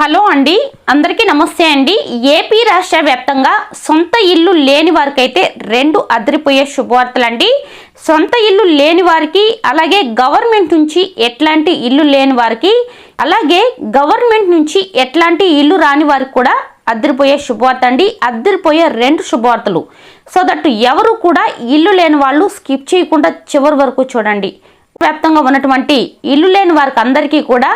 Hello అండి అందరికీ నమస్తే అండి. ఏపీ రాష్ట్ర వ్యాప్తంగా సొంత ఇల్లు లేని వారికైతే రెండు అదిరిపోయే శుభవార్తలండి. సొంత ఇల్లు లేని వారికి అలాగే గవర్నమెంట్ నుంచి ఎట్లాంటి ఇల్లు లేని వారికి అలాగే గవర్నమెంట్ నుంచి ఎట్లాంటి ఇల్లు రాని వారికి కూడా అద్దరిపోయే శుభవార్త అండి అద్దరిపోయే రెండు శుభవార్తలు. సో దట్ ఎవరు కూడా ఇల్లు లేని వాళ్ళు స్కిప్ చేయకుండా చివరి వరకు చూడండి. వ్యాప్తంగా ఉన్నటువంటి ఇల్లు లేని వారికి అందరికీ కూడా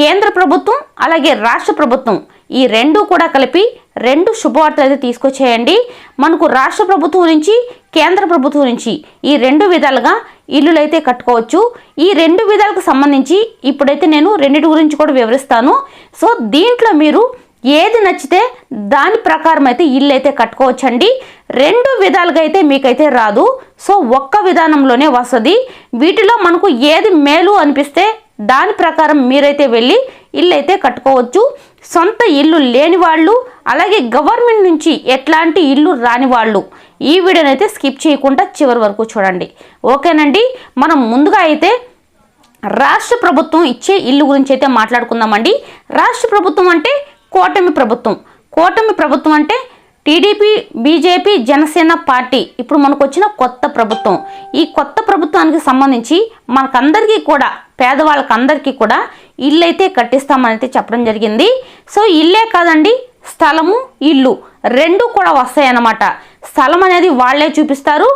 కేంద్ర ప్రభుత్వం అలాగే రాష్ట్ర ప్రభుత్వం ఈ రెండు కూడా కలిపి రెండు శుభవార్తలు అయితే తీసుకొచ్చేయండి. మనకు రాష్ట్ర ప్రభుత్వం నుంచి కేంద్ర ప్రభుత్వం నుంచి ఈ రెండు విధాలుగా ఇల్లులు అయితే కట్టుకోవచ్చు. ఈ రెండు విధాలకు సంబంధించి ఇప్పుడైతే నేను రెండింటి గురించి కూడా వివరిస్తాను. సో దీంట్లో మీరు ఏది నచ్చితే దాని ప్రకారం అయితే ఇల్లు అయితే కట్టుకోవచ్చండి. రెండు విధాలుగా అయితే మీకైతే రాదు. సో ఒక్క విధానంలోనే వస్తుంది. వీటిలో మనకు ఏది మేలు అనిపిస్తే దాని ప్రకారం మీరైతే వెళ్ళి ఇల్లు అయితే కట్టుకోవచ్చు. సొంత ఇల్లు లేని వాళ్ళు అలాగే గవర్నమెంట్ నుంచి ఎట్లాంటి ఇల్లు రాని వాళ్ళు ఈ వీడియోని అయితే స్కిప్ చేయకుండా చివరి వరకు చూడండి. ఓకేనండి? మనం ముందుగా అయితే రాష్ట్ర ప్రభుత్వం ఇచ్చే ఇల్లు గురించి అయితే మాట్లాడుకుందామండి. రాష్ట్ర ప్రభుత్వం అంటే కూటమి ప్రభుత్వం. కూటమి ప్రభుత్వం అంటే టీడీపీ బీజేపీ జనసేన పార్టీ ఇప్పుడు మనకు వచ్చిన కొత్త ప్రభుత్వం. ఈ కొత్త ప్రభుత్వానికి సంబంధించి మనకందరికీ కూడా పేదవాళ్ళకందరికీ కూడా ఇల్లు అయితే కట్టిస్తామనైతే చెప్పడం జరిగింది. సో ఇల్లే కాదండి స్థలము ఇల్లు రెండు కూడా వస్తాయి అన్నమాట స్థలం అనేది వాళ్ళే చూపిస్తారు.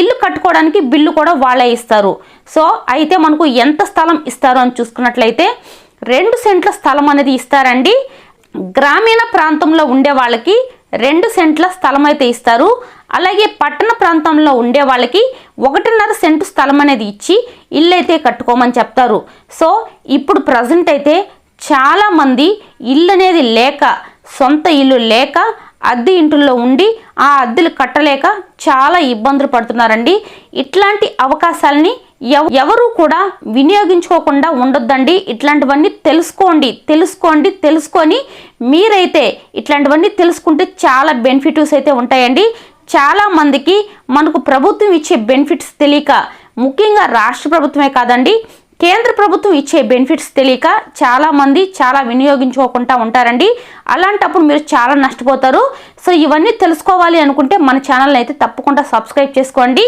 ఇల్లు కట్టుకోవడానికి బిల్లు కూడా వాళ్ళే ఇస్తారు. సో అయితే మనకు ఎంత స్థలం ఇస్తారు అని చూసుకున్నట్లయితే రెండు సెంట్ల స్థలం అనేది ఇస్తారండి. గ్రామీణ ప్రాంతంలో ఉండే వాళ్ళకి రెండు సెంట్ల స్థలం అయితే ఇస్తారు. అలాగే పట్టణ ప్రాంతంలో ఉండే వాళ్ళకి ఒకటిన్నర సెంటు స్థలం అనేది ఇచ్చి ఇల్లు అయితే కట్టుకోమని చెప్తారు. సో ఇప్పుడు ప్రజెంట్ అయితే చాలామంది ఇల్లు అనేది లేక సొంత ఇల్లు లేక అద్దె ఇంట్లో ఉండి ఆ అద్దెలు కట్టలేక చాలా ఇబ్బందులు పడుతున్నారండి. ఇట్లాంటి అవకాశాలని ఎవరు కూడా వినియోగించుకోకుండా ఉండొద్దండి. ఇట్లాంటివన్నీ తెలుసుకోండి తెలుసుకోండి తెలుసుకొని మీరైతే ఇట్లాంటివన్నీ తెలుసుకుంటే చాలా బెనిఫిట్స్ అయితే ఉంటాయండి. చాలా మందికి మనకు ప్రభుత్వం ఇచ్చే బెనిఫిట్స్ తెలియక ముఖ్యంగా రాష్ట్ర ప్రభుత్వమే కాదండి కేంద్ర ప్రభుత్వం ఇచ్చే బెనిఫిట్స్ తెలియక చాలామంది చాలా వినియోగించుకోకుండా ఉంటారండి. అలాంటప్పుడు మీరు చాలా నష్టపోతారు. సో ఇవన్నీ తెలుసుకోవాలి అనుకుంటే మన ఛానల్ని అయితే తప్పకుండా సబ్స్క్రైబ్ చేసుకోండి.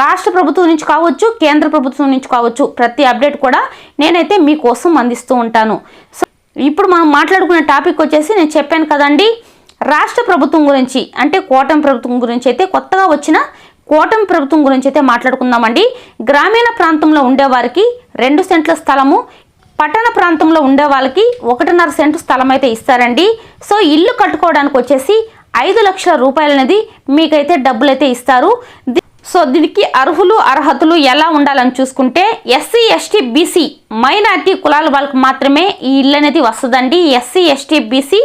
రాష్ట్ర ప్రభుత్వం నుంచి కావచ్చు కేంద్ర ప్రభుత్వం నుంచి కావచ్చు ప్రతి అప్డేట్ కూడా నేనైతే మీకోసం అందిస్తూ ఉంటాను. సో ఇప్పుడు మనం మాట్లాడుకునే టాపిక్ వచ్చేసి నేను చెప్పాను కదండి. రాష్ట్ర ప్రభుత్వం గురించి అంటే కూటమి ప్రభుత్వం గురించి అయితే కొత్తగా వచ్చిన కూటమి ప్రభుత్వం గురించి అయితే మాట్లాడుకుందామండి. గ్రామీణ ప్రాంతంలో ఉండేవారికి రెండు సెంట్ల స్థలము. పట్టణ ప్రాంతంలో ఉండే వాళ్ళకి ఒకటిన్నర సెంటు స్థలం అయితే ఇస్తారండి. సో ఇల్లు కట్టుకోవడానికి వచ్చేసి ఐదు లక్షల రూపాయలు అనేది మీకైతే డబ్బులు అయితే ఇస్తారు సో దీనికి అర్హులు అర్హతలు ఎలా ఉండాలని చూసుకుంటే ఎస్సీ ఎస్టీ బీసీ మైనార్టీ కులాల వాళ్ళకి మాత్రమే ఈ ఇల్లు అనేది వస్తుందండి. ఎస్సీ ఎస్టీ బీసీ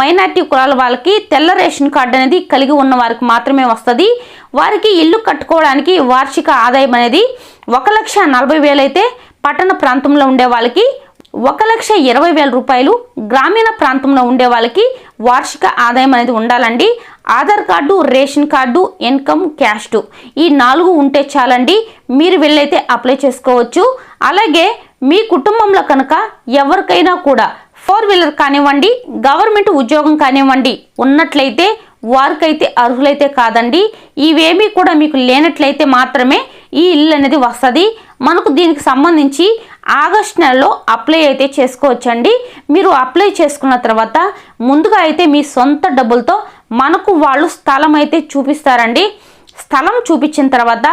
మైనార్టీ కులాల వాళ్ళకి తెల్ల రేషన్ కార్డు అనేది కలిగి ఉన్న వారికి మాత్రమే వస్తుంది. వారికి ఇల్లు కట్టుకోవడానికి వార్షిక ఆదాయం అనేది ఒక లక్ష నలభై వేలైతే పట్టణ ప్రాంతంలో ఉండే వాళ్ళకి ఒక లక్ష ఇరవై వేల రూపాయలు గ్రామీణ ప్రాంతంలో ఉండే వాళ్ళకి వార్షిక ఆదాయం అనేది ఉండాలండి. Aadhaar card ration card income caste ఈ నాలుగు ఉంటే చాలండి. మీరు వెళ్ళైతే అప్లై చేసుకోవచ్చు. అలాగే మీ కుటుంబంలో కనుక ఎవరికైనా కూడా ఫోర్ వీలర్ కానివ్వండి గవర్నమెంట్ ఉద్యోగం కానివ్వండి ఉన్నట్లయితే వారికైతే అర్హులైతే కాదండి. ఇవేమీ కూడా మీకు లేనట్లయితే మాత్రమే ఈ ఇల్లు అనేది వస్తుంది. మనకు దీనికి సంబంధించి ఆగస్ట్ నెలలో అప్లై అయితే చేసుకోవచ్చండి. మీరు అప్లై చేసుకున్న తర్వాత ముందుగా అయితే మీ సొంత డబ్బులతో మనకు వాళ్ళు స్థలం అయితే చూపిస్తారండి. స్థలం చూపించిన తర్వాత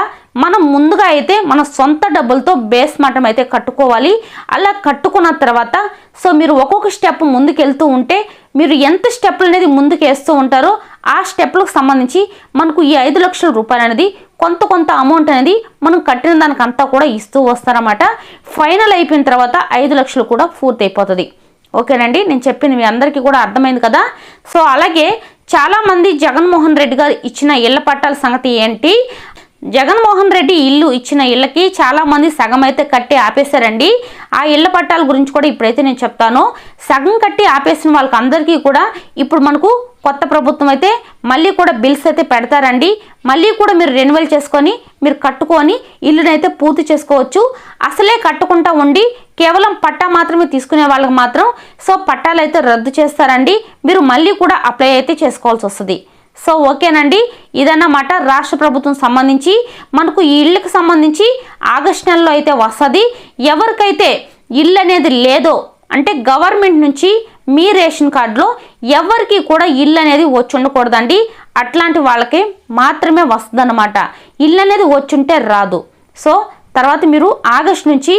మనం ముందుగా అయితే మన సొంత డబ్బులతో బేస్ మఠం అయితే కట్టుకోవాలి. అలా కట్టుకున్న తర్వాత సో మీరు ఒక్కొక్క స్టెప్ ముందుకు వెళ్తూ ఉంటే మీరు ఎంత స్టెప్లు అనేది ముందుకు వేస్తూ ఉంటారో ఆ స్టెప్లకు సంబంధించి మనకు ఈ ఐదు లక్షల రూపాయలు అనేది కొంత కొంత అమౌంట్ అనేది మనం కట్టిన దానికి అంతా కూడా ఇస్తూ వస్తారన్నమాట. ఫైనల్ అయిపోయిన తర్వాత ఐదు లక్షలు కూడా పూర్తి అయిపోతుంది ఓకేనండి? నేను చెప్పింది మీ అందరికీ కూడా అర్థమైంది కదా? సో అలాగే చాలామంది జగన్మోహన్ రెడ్డి గారు ఇచ్చిన ఇళ్ళ పట్టాల సంగతి ఏంటి? జగన్మోహన్ రెడ్డి ఇల్లు ఇచ్చిన ఇళ్ళకి చాలామంది సగం అయితే కట్టి ఆపేశారండి. ఆ ఇళ్ళ పట్టాల గురించి కూడా ఇప్పుడైతే నేను చెప్తాను. సగం కట్టి ఆపేసిన వాళ్ళకి అందరికీ కూడా ఇప్పుడు మనకు కొత్త ప్రభుత్వం అయితే మళ్ళీ కూడా బిల్స్ అయితే పెడతారండి. మళ్ళీ కూడా మీరు రెన్యువల్ చేసుకొని మీరు కట్టుకొని ఇల్లునైతే పూర్తి చేసుకోవచ్చు. అసలే కట్టుకుంటా ఉండి కేవలం పట్టా మాత్రమే తీసుకునే వాళ్ళకి మాత్రం సో పట్టాలు అయితే రద్దు చేస్తారండి. మీరు మళ్ళీ కూడా అప్లై అయితే చేసుకోవాల్సి వస్తుంది. సో ఓకేనండి. ఇదన్నమాట రాష్ట్ర ప్రభుత్వం సంబంధించి మనకు ఈ ఇళ్ళకి సంబంధించి ఆగస్ట్ నెలలో అయితే వస్తుంది. ఎవరికైతే ఇల్లు అనేది లేదో అంటే గవర్నమెంట్ నుంచి మీ రేషన్ కార్డులో ఎవరికి కూడా ఇల్లు అనేది వచ్చి ఉండకూడదండి. అట్లాంటి వాళ్ళకి మాత్రమే వస్తుందన్నమాట. ఇల్లు అనేది వచ్చుంటే రాదు. సో తర్వాత మీరు ఆగస్ట్ నుంచి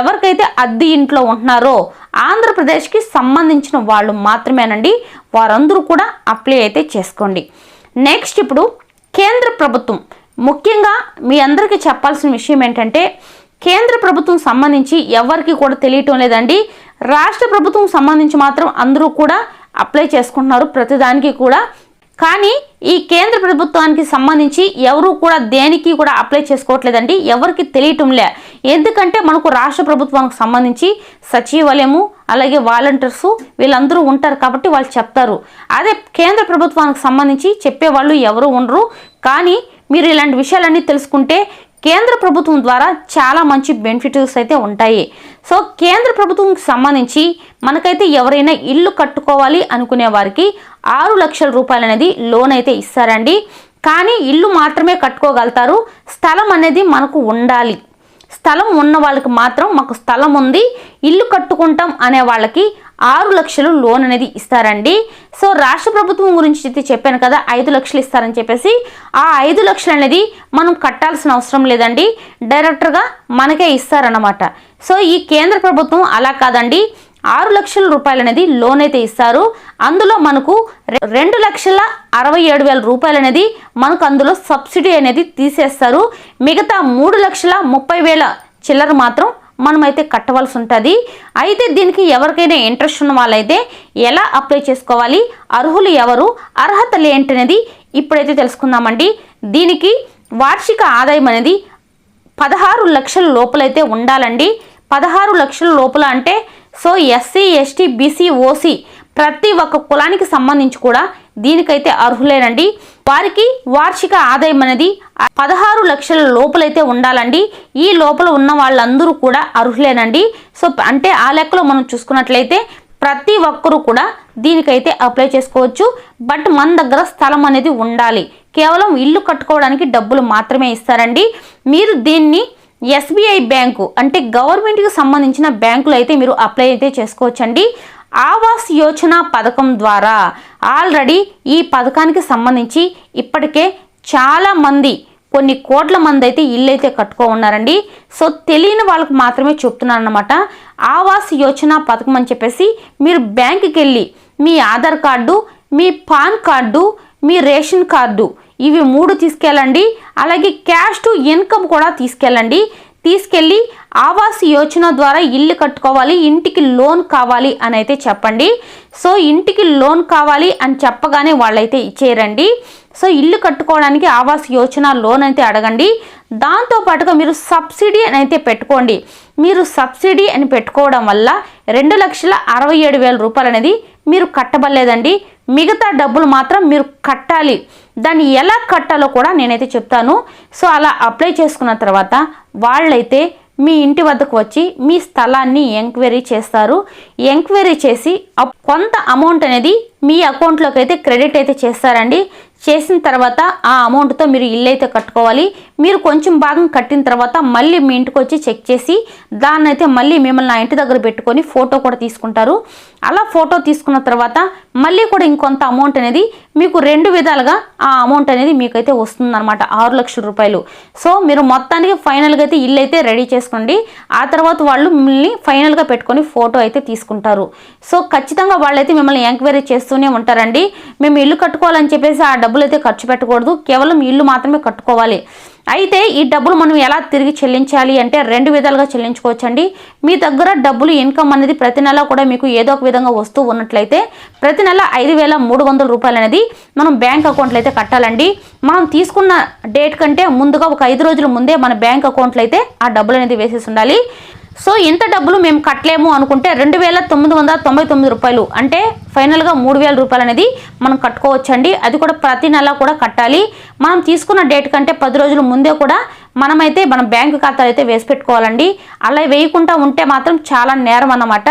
ఎవరికైతే అద్దె ఇంట్లో ఉంటున్నారో ఆంధ్రప్రదేశ్కి సంబంధించిన వాళ్ళు మాత్రమేనండి. వారందరూ కూడా అప్లై అయితే చేసుకోండి. నెక్స్ట్ ఇప్పుడు కేంద్ర ప్రభుత్వం. ముఖ్యంగా మీ అందరికీ చెప్పాల్సిన విషయం ఏంటంటే కేంద్ర ప్రభుత్వం సంబంధించి ఎవరికి కూడా తెలియటం లేదండి. రాష్ట్ర ప్రభుత్వం సంబంధించి మాత్రం అందరూ కూడా అప్లై చేసుకుంటున్నారు. ప్రతిదానికి కూడా కానీ ఈ కేంద్ర ప్రభుత్వానికి సంబంధించి ఎవరు కూడా దేనికి కూడా అప్లై చేసుకోవట్లేదండి. ఎవరికి తెలియటం లే ఎందుకంటే మనకు రాష్ట్ర ప్రభుత్వానికి సంబంధించి సచివాలయము అలాగే వాలంటీర్స్ వీళ్ళందరూ ఉంటారు కాబట్టి వాళ్ళు చెప్తారు. అదే కేంద్ర ప్రభుత్వానికి సంబంధించి చెప్పేవాళ్ళు ఎవరు ఉండరు. కానీ మీరు ఇలాంటి విషయాలన్నీ తెలుసుకుంటే కేంద్ర ప్రభుత్వం ద్వారా చాలా మంచి బెనిఫిట్స్ అయితే ఉంటాయి. సో కేంద్ర ప్రభుత్వంకి సంబంధించి మనకైతే ఎవరైనా ఇల్లు కట్టుకోవాలి అనుకునే వారికి ఆరు లక్షల రూపాయలు అనేది లోన్ అయితే ఇస్తారండి. కానీ ఇల్లు మాత్రమే కట్టుకోగలుగుతారు. స్థలం అనేది మనకు ఉండాలి. స్థలం ఉన్న వాళ్ళకి మాత్రం మాకు స్థలం ఉంది. ఇల్లు కట్టుకుంటాం అనే వాళ్ళకి ఆరు లక్షలు లోన్ అనేది ఇస్తారండి. సో రాష్ట్ర ప్రభుత్వం గురించి అయితే చెప్పాను కదా ఐదు లక్షలు ఇస్తారని చెప్పేసి ఆ ఐదు లక్షలు అనేది మనం కట్టాల్సిన అవసరం లేదండి. డైరెక్టర్గా మనకే ఇస్తారన్నమాట. సో ఈ కేంద్ర ప్రభుత్వం అలా కాదండి. ఆరు లక్షల రూపాయలు అనేది లోన్ అయితే ఇస్తారు. అందులో మనకు రె- రెండు లక్షల అరవై ఏడు వేల రూపాయలు అనేది మనకు అందులో సబ్సిడీ అనేది తీసేస్తారు. మిగతా మూడు లక్షల ముప్పై వేల చిల్లర మాత్రం మనమైతే కట్టవలసి ఉంటుంది. అయితే దీనికి ఎవరికైనా ఇంట్రెస్ట్ ఉన్న వాళ్ళైతే ఎలా అప్లై చేసుకోవాలి? అర్హులు ఎవరు? అర్హతలు ఏంటనేది ఇప్పుడైతే తెలుసుకుందామండి. దీనికి వార్షిక ఆదాయం అనేది పదహారు లక్షల లోపలైతే ఉండాలండి. పదహారు లక్షల లోపల అంటే so SC ST BC OC ప్రతి ఒక్క కులానికి సంబంధించి కూడా దీనికైతే అర్హులేనండి. వారికి వార్షిక ఆదాయం అనేది పదహారు లక్షల లోపలైతే ఉండాలండి. ఈ లోపల ఉన్న వాళ్ళందరూ కూడా అర్హులేనండి. సో అంటే ఆ లెక్కలో మనం చూసుకున్నట్లయితే ప్రతి ఒక్కరూ కూడా దీనికైతే అప్లై చేసుకోవచ్చు. బట్ మన దగ్గర స్థలం అనేది ఉండాలి. కేవలం ఇల్లు కట్టుకోవడానికి డబ్బులు మాత్రమే ఇస్తారండి. మీరు దీన్ని ఎస్బీఐ బ్యాంకు అంటే గవర్నమెంట్కి సంబంధించిన బ్యాంకులు అయితే మీరు అప్లై అయితే చేసుకోవచ్చండి. ఆవాస్ యోజన పథకం ద్వారా ఆల్రెడీ ఈ పథకానికి సంబంధించి ఇప్పటికే చాలామంది కొన్ని కోట్ల మంది అయితే ఇల్లు అయితే కట్టుకో ఉన్నారండి. సో తెలియని వాళ్ళకి మాత్రమే చెప్తున్నాను అనమాట ఆవాస్ యోజన పథకం అని చెప్పేసి మీరు బ్యాంకుకి వెళ్ళి మీ ఆధార్ కార్డు మీ పాన్ కార్డు మీ రేషన్ కార్డు ఇవి మూడు తీసుకెళ్ళండి. అలాగే క్యాష్ టు ఇన్కమ్ కూడా తీసుకెళ్ళండి. తీసుకెళ్ళి ఆవాస్ యోజన ద్వారా ఇల్లు కట్టుకోవాలి ఇంటికి లోన్ కావాలి అని అయితే చెప్పండి. సో ఇంటికి లోన్ కావాలి అని చెప్పగానే వాళ్ళైతే ఇచ్చేయరండి సో ఇల్లు కట్టుకోవడానికి ఆవాస్ యోజన లోన్ అయితే అడగండి. దాంతో పాటుగా మీరు సబ్సిడీ అని అయితే పెట్టుకోండి. మీరు సబ్సిడీ అని పెట్టుకోవడం వల్ల రెండు లక్షల అరవై ఏడు వేల రూపాయలు అనేది మీరు కట్టబడలేదండి. మిగతా డబ్బులు మాత్రం మీరు కట్టాలి. దాన్ని ఎలా కట్టాలో కూడా నేనైతే చెప్తాను. సో అలా అప్లై చేసుకున్న తర్వాత వాళ్ళైతే మీ ఇంటి వద్దకు వచ్చి మీ స్థలాన్ని ఎంక్వైరీ చేస్తారు. ఎంక్వైరీ చేసి కొంత అమౌంట్ అనేది మీ అకౌంట్లోకి అయితే క్రెడిట్ అయితే చేస్తారండి. చేసిన తర్వాత ఆ అమౌంట్తో మీరు ఇల్లు అయితే కట్టుకోవాలి. మీరు కొంచెం భాగం కట్టిన తర్వాత మళ్ళీ మీ ఇంటికి వచ్చి చెక్ చేసి దాన్ని అయితే మళ్ళీ మిమ్మల్ని నా ఇంటి దగ్గర పెట్టుకొని ఫోటో కూడా తీసుకుంటారు. అలా ఫోటో తీసుకున్న తర్వాత మళ్ళీ కూడా ఇంకొంత అమౌంట్ అనేది మీకు రెండు విధాలుగా ఆ అమౌంట్ అనేది మీకైతే వస్తుందన్నమాట. ఆరు లక్షల రూపాయలు. సో మీరు మొత్తానికి ఫైనల్గా అయితే ఇల్లు అయితే రెడీ చేసుకోండి. ఆ తర్వాత వాళ్ళు మిమ్మల్ని ఫైనల్గా పెట్టుకొని ఫోటో అయితే తీసుకుంటారు. సో ఖచ్చితంగా వాళ్ళైతే మిమ్మల్ని ఎంక్వైరీ చేస్తూనే ఉంటారండి. మేము ఇల్లు కట్టుకోవాలని చెప్పేసి ఆ డబ్బులు అయితే ఖర్చు పెట్టకూడదు. కేవలం ఇల్లు మాత్రమే కట్టుకోవాలి. అయితే ఈ డబ్బులు మనం ఎలా తిరిగి చెల్లించాలి అంటే రెండు విధాలుగా చెల్లించుకోవచ్చండి. మీ దగ్గర డబ్బులు ఇన్కమ్ అనేది ప్రతి నెల కూడా మీకు ఏదో ఒక విధంగా వస్తూ ఉన్నట్లయితే ప్రతి నెల ఐదు వేల మూడు వందల రూపాయలు అనేది మనం బ్యాంక్ అకౌంట్లో అయితే కట్టాలండి. మనం తీసుకున్న డేట్ కంటే ముందుగా ఒక ఐదు రోజుల ముందే మన బ్యాంక్ అకౌంట్లో అయితే ఆ డబ్బులు అనేది వేసేసి ఉండాలి. సో ఇంత డబ్బులు మేము కట్టలేము అనుకుంటే రెండు వేల తొమ్మిది వందల తొంభై తొమ్మిది రూపాయలు. అంటే ఫైనల్గా మూడు వేల రూపాయలు అనేది మనం కట్టుకోవచ్చండి. అది కూడా ప్రతి నెల కూడా కట్టాలి. మనం తీసుకున్న డేట్ కంటే పది రోజుల ముందే కూడా మనమైతే మన బ్యాంకు ఖాతాలు అయితే వేసి పెట్టుకోవాలండి. అలా వేయకుండా ఉంటే మాత్రం చాలా నేరం అన్నమాట.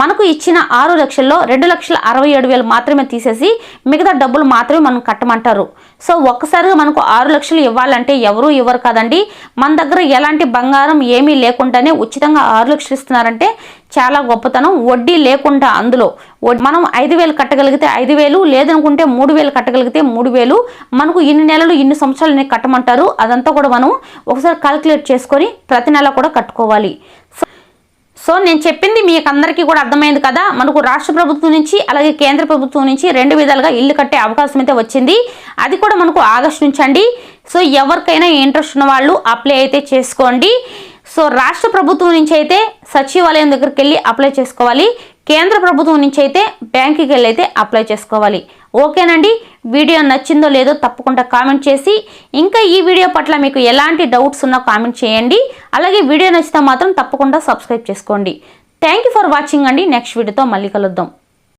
మనకు ఇచ్చిన ఆరు లక్షల్లో రెండు లక్షల అరవై ఏడు వేలు మాత్రమే తీసేసి మిగతా డబ్బులు మాత్రమే మనం కట్టమంటారు. సో ఒక్కసారిగా మనకు ఆరు లక్షలు ఇవ్వాలంటే ఎవరూ ఇవ్వరు కదండి. మన దగ్గర ఎలాంటి బంగారం ఏమీ లేకుండానే ఉచితంగా ఆరు లక్షలు ఇస్తున్నారంటే చాలా గొప్పతనం. వడ్డీ లేకుండా అందులో మనం ఐదు వేలు కట్టగలిగితే ఐదు వేలు లేదనుకుంటే మూడు వేలు కట్టగలిగితే మూడు వేలు. మనకు ఇన్ని నెలలు ఇన్ని సంవత్సరాలు కట్టమంటారు. అదంతా కూడా మనం ఒకసారి కాలిక్యులేట్ చేసుకొని ప్రతి నెల కూడా కట్టుకోవాలి. సో నేను చెప్పింది మీకు అందరికీ కూడా అర్థమైంది కదా. మనకు రాష్ట్ర ప్రభుత్వం నుంచి అలాగే కేంద్ర ప్రభుత్వం నుంచి రెండు విధాలుగా ఇల్లు కట్టే అవకాశం అయితే వచ్చింది. అది కూడా మనకు ఆగస్టు నుంచి అండి. సో ఎవరికైనా ఇంట్రెస్ట్ ఉన్న వాళ్ళు అప్లై అయితే చేసుకోండి. సో రాష్ట్ర ప్రభుత్వం నుంచి అయితే సచివాలయం దగ్గరికి వెళ్ళి అప్లై చేసుకోవాలి. కేంద్ర ప్రభుత్వం నుంచి అయితే బ్యాంకుకి వెళ్ళి అయితే అప్లై చేసుకోవాలి. ఓకేనండి? వీడియో నచ్చిందో లేదో తప్పకుండా కామెంట్ చేసి ఇంకా ఈ వీడియో పట్ల మీకు ఎలాంటి డౌట్స్ ఉన్నా కామెంట్ చేయండి. అలాగే వీడియో నచ్చితే మాత్రం తప్పకుండా సబ్స్క్రైబ్ చేసుకోండి. థ్యాంక్ యూ ఫర్ వాచింగ్ అండి. నెక్స్ట్ వీడియోతో మళ్ళీ కలుద్దాం.